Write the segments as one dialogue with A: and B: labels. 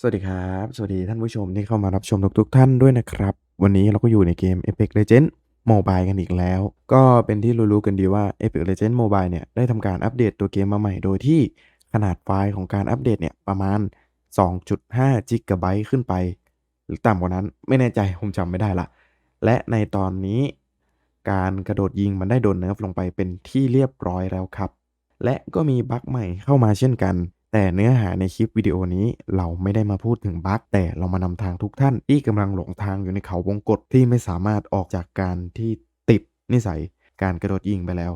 A: สวัสดีครับ สวัสดีท่านผู้ชมที่เข้ามารับชมทุกๆท่านด้วยนะครับ วันนี้เราก็อยู่ในเกม Apex Legends Mobile กันอีกแล้ว ก็เป็นที่รู้ๆกันดีว่า Apex Legends Mobile เนี่ยได้ทำการอัปเดตตัวเกมมาใหม่โดยที่ขนาดไฟล์ของการอัปเดตเนี่ยประมาณ 2.5จิกะไบต์ขึ้นไป หรือต่ำกว่านั้นไม่แน่ใจผมจำไม่ได้ละ และในตอนนี้ การกระโดดยิงมันได้โดนเนิร์ฟลงไปเป็นที่เรียบร้อยแล้วครับ และก็มีบั๊กใหม่เข้ามาเช่นกัน แต่เนื้อหาในคลิปวิดีโอนี้เราไม่ได้มาพูดถึงบั๊กแต่เรามานำทางทุกท่านที่กำลังหลงทางอยู่ในเขาวงกฏที่ไม่สามารถออกจากการที่ติดนิสัยการกระโดดยิงไปแล้ว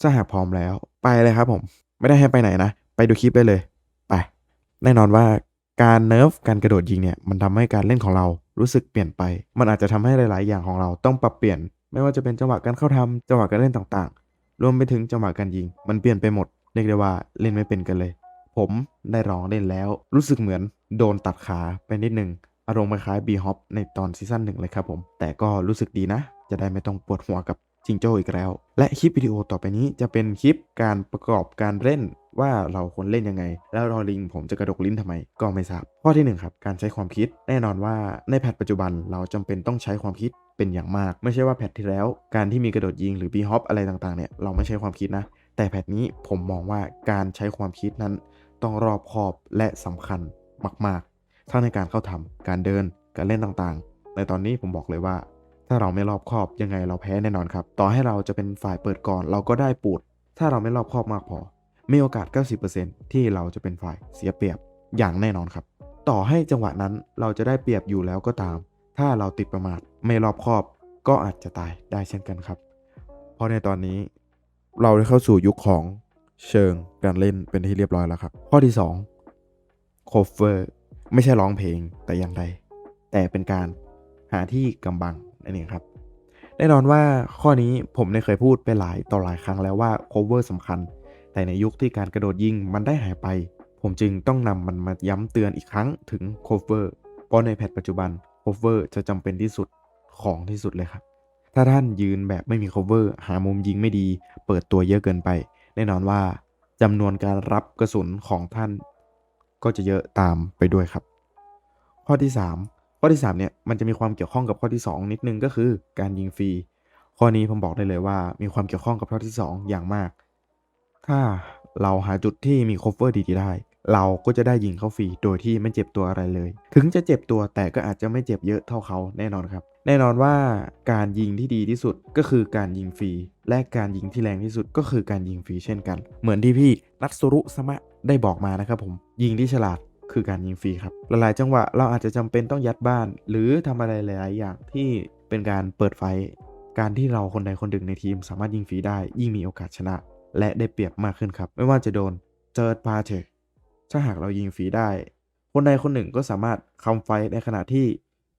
A: ถ้าหากพร้อมแล้วไปเลยครับผม ไม่ได้ให้ไปไหนนะ ไปดูคลิปได้เลย ไป แน่นอนว่าการเนิร์ฟการกระโดดยิงเนี่ยมันทำให้การเล่นของเรารู้สึกเปลี่ยนไป มันอาจจะทำให้หลาย ๆ อย่างของเราต้องปรับเปลี่ยน ไม่ว่าจะเป็นจังหวะการเข้าทำจังหวะการเล่นต่าง ๆ รวมไปถึงจังหวะการยิง มันเปลี่ยนไปหมดเรียกได้ว่าเล่นไม่เป็นกันเลย ผมได้ลองเล่นแล้ว รู้สึกเหมือนโดนตัดขาไปนิดหนึ่งอารมณ์คล้ายบีฮอปในตอนซีซั่นหนึ่งเลยครับผม แต่ก็รู้สึกดีนะ จะได้ไม่ต้องปวดหัวกับจิงโจ้อีกแล้ว และคลิปวิดีโอต่อไปนี้จะเป็นคลิปการประกอบการเล่นว่าเราควรเล่นยังไง แล้วรอลิงผมจะกระดกลิ้นทำไม ก็ไม่ทราบ ข้อที่หนึ่งครับ การใช้ความคิด แน่นอนว่าในแพทปัจจุบันเราจำเป็นต้องใช้ความคิดเป็นอย่างมาก ไม่ใช่ว่าแพทที่แล้ว การที่มีกระโดดยิงหรือบีฮอปอะไรต่างๆเนี่ยเราไม่ใช้ความคิดนะ แต่แพทนี้ผมมองว่าการใช้ความคิดนั้น ต้องรอบคอบและสำคัญมาก ๆ ทั้งในการเข้าทำการเดินการเล่นต่างๆ ในตอนนี้ผมบอกเลยว่า ถ้าเราไม่รอบคอบยังไงเราแพ้แน่นอนครับ ต่อให้เราจะเป็นฝ่ายเปิดก่อนเราก็ได้ปูด ถ้าเราไม่รอบคอบมากพอ มีโอกาส 90%ที่เราจะเป็นฝ่ายเสียเปรียบอย่างแน่นอนครับ ต่อให้จังหวะนั้นเราจะได้เปรียบอยู่แล้วก็ตาม ถ้าเราติดประมาทไม่รอบคอบ ก็อาจจะตายได้เช่นกันครับ เพราะในตอนนี้เราได้เข้าสู่ยุคของ เชิงการเล่นเป็นที่เรียบร้อยแล้วครับ ข้อที่2 cover ไม่ใช่ร้องเพลงแต่อย่างใด แต่เป็นการหาที่กำบังนั่นเองครับแน่นอนว่าข้อนี้ผมได้เคยพูดไปหลายต่อหลายครั้งแล้วว่า cover สำคัญ แต่ในยุคที่การกระโดดยิงมันได้หายไป ผมจึงต้องนำมันมาย้ำเตือนอีกครั้งถึง cover เพราะในแพทปัจจุบัน cover จะจำเป็นที่สุดของที่สุดเลยครับ ถ้าท่านยืนแบบไม่มี cover หามุมยิงไม่ดี เปิดตัวเยอะเกินไป แน่นอนว่าจำนวนการรับกระสุนของท่าน ก็จะเยอะตามไปด้วยครับ ข้อที่ 3 ข้อที่3เนี่ยมันจะมีความเกี่ยวข้องกับข้อที่ 2 นิดนึงก็คือการยิงฟรีข้อนี้ผมบอกได้เลยว่ามีความเกี่ยวข้องกับข้อที่ 2 อย่างมาก ถ้าเราหาจุดที่มี cover ดีๆได้ เราก็จะได้ยิงเขาฟรีโดยที่ไม่เจ็บตัวอะไรเลย ถึงจะเจ็บตัวแต่ก็อาจจะไม่เจ็บเยอะเท่าเขาแน่นอนครับ แน่นอนว่าการยิงที่ดีที่สุดก็คือการยิงฟรี และการยิงที่แรงที่สุดก็คือการยิงฟรีเช่นกัน เหมือนที่พี่นัทสุรุสมะได้บอกมานะครับผม ยิงที่ฉลาดคือการยิงฟรีครับ หลาย ๆ จังหวะเราอาจจะจำเป็นต้องยัดบ้าน หรือทำอะไรหลาย ๆ อย่างที่เป็นการเปิดไฟ การที่เราคนใดคนหนึ่งในทีมสามารถยิงฟรีได้ ยิ่งมีโอกาสชนะ และได้เปรียบมากขึ้นครับ ไม่ว่าจะโดนเจิดพาเท ถ้าหากเรายิงฟรีได้ คนใดคนหนึ่งก็สามารถคำไฟในขณะที่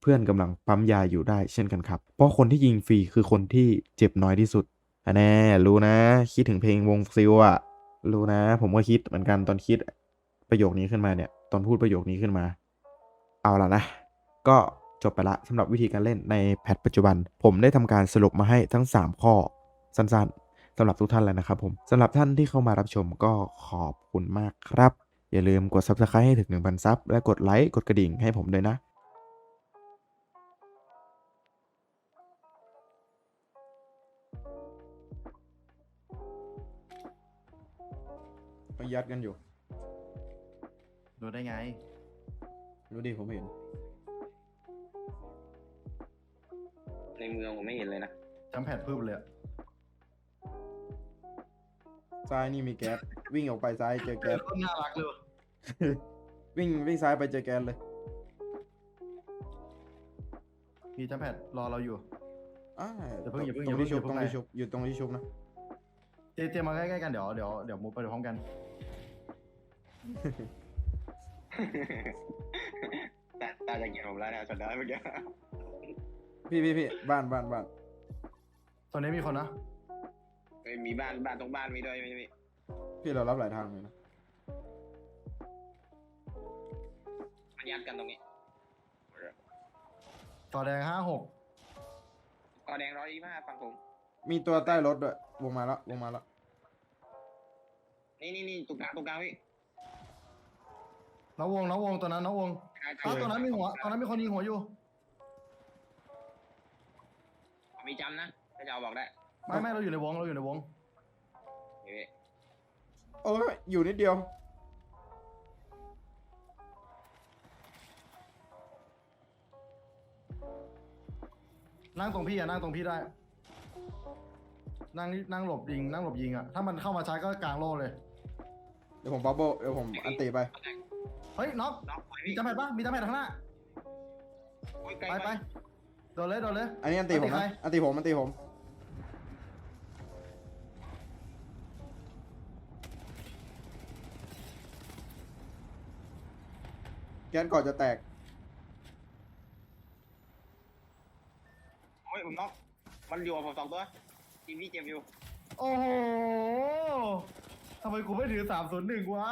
A: เพื่อนกำลังปั๊มยาอยู่ได้เช่นกันครับ เพราะคนที่ยิงฟรีคือคนที่เจ็บน้อยที่สุดอันแน่รู้นะ คิดถึงเพลงวงซิลอะรู้นะ ผมก็คิดเหมือนกันตอนคิดประโยคนี้ขึ้นมาเนี่ย ตอนพูดประโยคนี้ขึ้นมา เอาละนะ ก็จบไปละสำหรับวิธีการเล่นในแพทปัจจุบัน ผมได้ทำการสรุปมาให้ทั้ง 3 ข้อ สั้นๆสำหรับทุกท่านเลยนะครับผมสำหรับท่านที่เข้ามารับชมก็ขอบคุณมากครับ อย่าลืมกด subscribe ให้ถึง 1,000 ซับและกดไลค์กดกระดิ่งให้ผมด้วยนะยัดกันอยู่
B: รู้ได้ไง
A: รู้ดิผมเห็น
C: ในเมืองผมไม่เห็นเลยนะ
B: จำแผดพึบเลยอะ
A: ซ้ายนี่มีแก๊ส วิ่งออกไปซ้ายเจอ
B: เอ
A: แก๊
B: อ
A: ส
B: ก็น่ารักเลยว่ะ
A: วิ่งวิ่งซ้ายไปเจอแก๊สเลย
B: มีจำแผดรอเราอยู่
A: อ่า
B: อย่าเพิ่งอย่าเพิ่ง
A: ตรงที่ชุบ
B: อย่า
A: ตรง
B: เพิ่ง
A: ที่ชุบอยู่ตรงที่ชุบนะ
B: เจเจมาใกล้ๆกันเดี๋ยวเดี๋ยวเดี๋ยวมูฟไปพร้อมกัน
C: ตาตาจะเกลียดผมแล้วนะจนได้เมื่อกี้
A: พี่พี่พี่บ้านบ้านบ้าน
B: ตอนนี้มีคนนะ
C: เอ้ยมีบ้านบ้านตรงบ้านมีด้วยไม่มี
A: พี่ เรารับหลายทางเลยนะ
C: มันยัดกันตรงนี้
B: ต่อแดงห้าหก
C: กอแดงร้อยยี่ห้าฝั่งผม
A: มีตัวใต้รถด้วยวงมาแล้ววงมาแล้ว
C: นี่นี่นี่ตรงกลางตรงกลางพี่
B: น้องวงน้องวงตัวนั้นน้องวงอ้าวตัวนั้นมีหัวตอนนั้นมีคนยิงหัวอยู่
C: มีจำนะถ้าจะเอาบอกได้
B: ไม่ไม่เราอยู่ในวงเราอยู่ในวง
C: เฮ้ย
A: โอ้ยอยู่นิดเดียว
B: นั่งตรงพี่อะนั่งตรงพี่ได้ นั่งนั่งหลบยิง นั่งหลบยิงอะถ้ามันเข้ามาชาร์จก็กลางโล่เลย
A: เดี๋ยวผมบับเบิ้ลเดี๋ยวผมอันตีไป
B: เฮ้ยน็อก
C: น็อกไป
B: มีจำแพดปะมีจำแพดข้างหน้า
C: โอ้ยไกล
B: ไปไปโดนเลยโดนเลย
A: อันนี้อันตีผม
B: อันตี
A: นะ
B: ใคร
A: อันตีผมอันตีผม แก๊สก่อนจะแตก
C: โอ้ยผมน็อกมันอยู่กับผมสองตัวทีมพี่เจ็บอยู่
B: โอ้โหทำไมกูไม่ถือสามศูนย์หนึ่งวะ